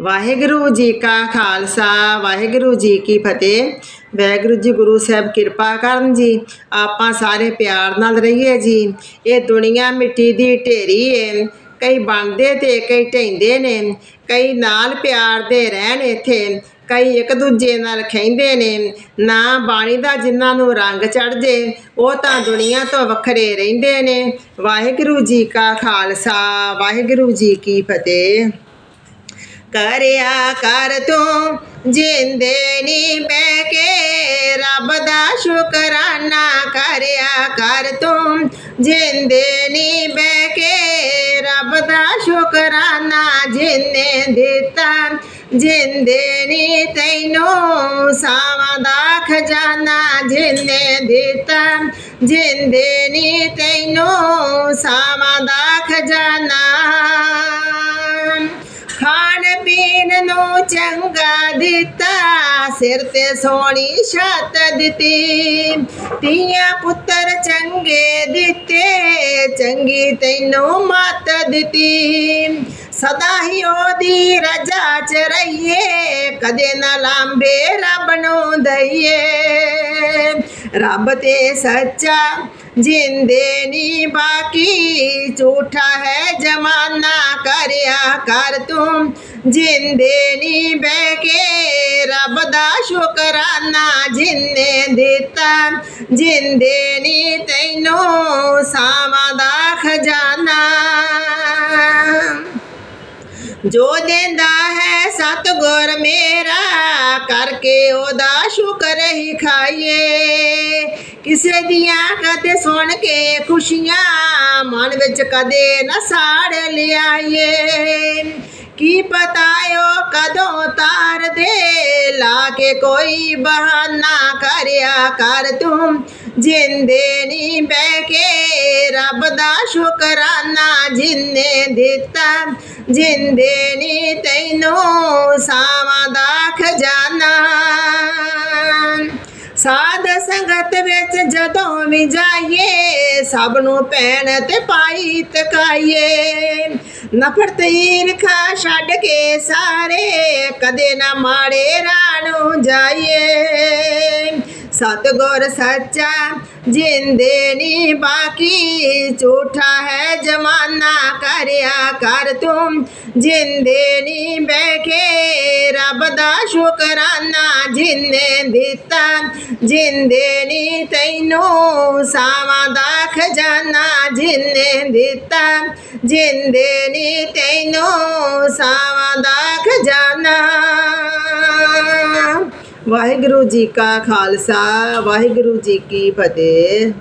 ਵਾਹਿਗੁਰੂ ਜੀ ਕਾ ਖਾਲਸਾ, ਵਾਹਿਗੁਰੂ ਜੀ ਕੀ ਫਤਿਹ। ਵਾਹਿਗੁਰੂ ਜੀ ਗੁਰੂ ਸਾਹਿਬ ਕਿਰਪਾ ਕਰਨ ਜੀ। ਆਪਾਂ ਸਾਰੇ ਪਿਆਰ ਨਾਲ ਰਹੀਏ ਜੀ। ਇਹ ਦੁਨੀਆ ਮਿੱਟੀ ਦੀ ਢੇਰੀ ਏ। ਕਈ ਬਣਦੇ ਤੇ ਕਈ ਢਹਿੰਦੇ ਨੇ। ਕਈ ਨਾਲ ਪਿਆਰ ਦੇ ਰਹਿਣ ਇੱਥੇ। ਕਈ ਇੱਕ ਦੂਜੇ ਨਾਲ ਖੈਂਦੇ ਨੇ। ਨਾ ਬਾਣੀ ਦਾ ਜਿਨ੍ਹਾਂ ਨੂੰ ਰੰਗ ਚੜ ਜੇ ਉਹ ਤਾਂ ਦੁਨੀਆ ਤੋਂ ਵੱਖਰੇ ਰਹਿੰਦੇ ਨੇ। ਵਾਹਿਗੁਰੂ ਜੀ ਕਾ ਖਾਲਸਾ, ਵਾਹਿਗੁਰੂ ਜੀ ਕੀ ਫਤਿਹ। ਕਰਿਆ ਕਰ ਤੂੰ, ਜਿੰਦੇ ਨੀ ਬਹਿ ਕੇ ਰੱਬ ਦਾ ਸ਼ੁਕਰਾਨਾ ਕਰਿਆ ਕਰ ਤੂੰ, ਜਿੰਦੇ ਨੀ ਬਹਿ ਕੇ ਰੱਬ ਦਾ ਸ਼ੁਕਰਾਨਾ ਜਿਨੇ ਦਿੱਤਾ, ਜਿੰਦੇ ਨੀ ਤੈਨੂੰ ਸਾਵਾਂ ਦਾ ਖਜ਼ਾਨਾ ਜਿੰਨੇ ਦਿੱਤਾ, ਜਿੰਦੇ ਨੀ ਤੈਨੂੰ ਸਾਵਾਂ ਦਾ ਖਜ਼ਾਨਾ। ਖਾਣ ਪੀਣ ਨੂੰ ਚੰਗਾ ਦਿੱਤਾ, ਸਿਰ ਤੇ ਸੋਹਣੀ ਛੱਤ ਦਿੱਤੀ। ਧੀਆਂ ਪੁੱਤਰ ਚੰਗੇ ਦਿੱਤੇ, ਚੰਗੀ ਤੈਨੂੰ ਮੱਤ ਦਿੱਤੀ। ਸਦਾ ਹੀ ਉਹਦੀ ਰਜਾ ਚ ਰਹੀਏ, ਕਦੇ ਨਾ ਲਾਂਬੇ ਰੱਬ ਨੂੰ ਦਈਏ। ਰੱਬ ਤੇ ਸੱਚਾ ਜਿੰਦੇ ਨੀ ਬਾਕੀ, ਝੂਠਾ ਹੈ ਜਮਾਨਾ ਕਰਿਆ ਕਰ ਤੂੰ। ਜਿੰਦੇ ਨੀ ਬਹਿ ਕੇ ਰੱਬ ਦਾ ਸ਼ੁਕਰਾਨਾ ਜਿੰਨੇ ਦਿੱਤਾ। ਜਿੰਦੇ ਨੀ ਤੈਨੂੰ ਸਾਵਾਂ ਦਾ ਖਜ਼ਾਨਾ। ਜੋ ਦਿੰਦਾ ਹੈ ਸਤਗੁਰ ਮੇਰਾ ਕਰਕੇ ਉਹਦਾ ਸ਼ੁਕਰ ਹੀ ਖਾਈਏ। ਕਿਸੇ ਦੀਆਂ ਕਦੇ ਸੁਣ ਕੇ ਖੁਸ਼ੀਆਂ ਮਨ ਵਿੱਚ ਕਦੇ ਨਾ ਸਾੜ ਲਿਆਈਏ। ਕੀ ਪਤਾ ਓ ਕਦੋਂ ਤਾਰ ਦੇ ਲਾ ਕੇ ਕੋਈ ਬਹਾਨਾ ਕਰਿਆ ਕਰ ਤੂੰ। ਜਿੰਦੇ ਨੀ ਬਹਿ ਕੇ ਰੱਬ ਦਾ ਸ਼ੁਕਰਾਨਾ ਜਿੰਨੇ ਦਿੱਤਾ। ਜਿੰਦੇ ਨੀ ਤੈਨੂੰ ਸਾਵਾਂ ਸਾਧ ਸੰਗਤ ਵਿੱਚ ਜਦੋਂ ਵੀ ਜਾਈਏ, ਸਭ ਨੂੰ ਭੈਣ ਤੇ ਪਾਈ ਤਕਾਈਏ। ਨਫ਼ਰਤ ਈਰਖਾ ਛੱਡ ਕੇ ਸਾਰੇ, ਕਦੇ ਨਾ ਮਾੜੇ ਰਾਹ ਨੂੰ ਜਾਈਏ। ਸਤਗੁਰ ਸੱਚਾ ਜਿੰਦੇ ਨੀ ਬਾਕੀ, ਝੂਠਾ ਹੈ ਜਮਾਨਾ ਕਰਿਆ ਕਰ ਤੂੰ। ਜਿੰਦੇ ਨੀ ਬਹਿ ਕੇ ਰੱਬ ਦਾ ਸ਼ੁਕਰਾਨਾ ਜਿੰਨੇ ਦਿੱਤਾ ਜਿੰਦੇ ਨੀ ਤੈਨੂੰ ਸਾਵਾਂ ਦਾ ਖਜ਼ਾਨਾ ਜਿੰਨੇ ਦਿੱਤਾ ਜਿੰਦੇ ਨੀ ਤੈਨੂੰ ਸਾਵਾਂ ਦਾ ਖਜ਼ਾਨਾ ਵਾਹਿਗੁਰੂ ਜੀ ਕਾ ਖਾਲਸਾ ਵਾਹਿਗੁਰੂ ਜੀ ਕੀ ਫਤਿਹ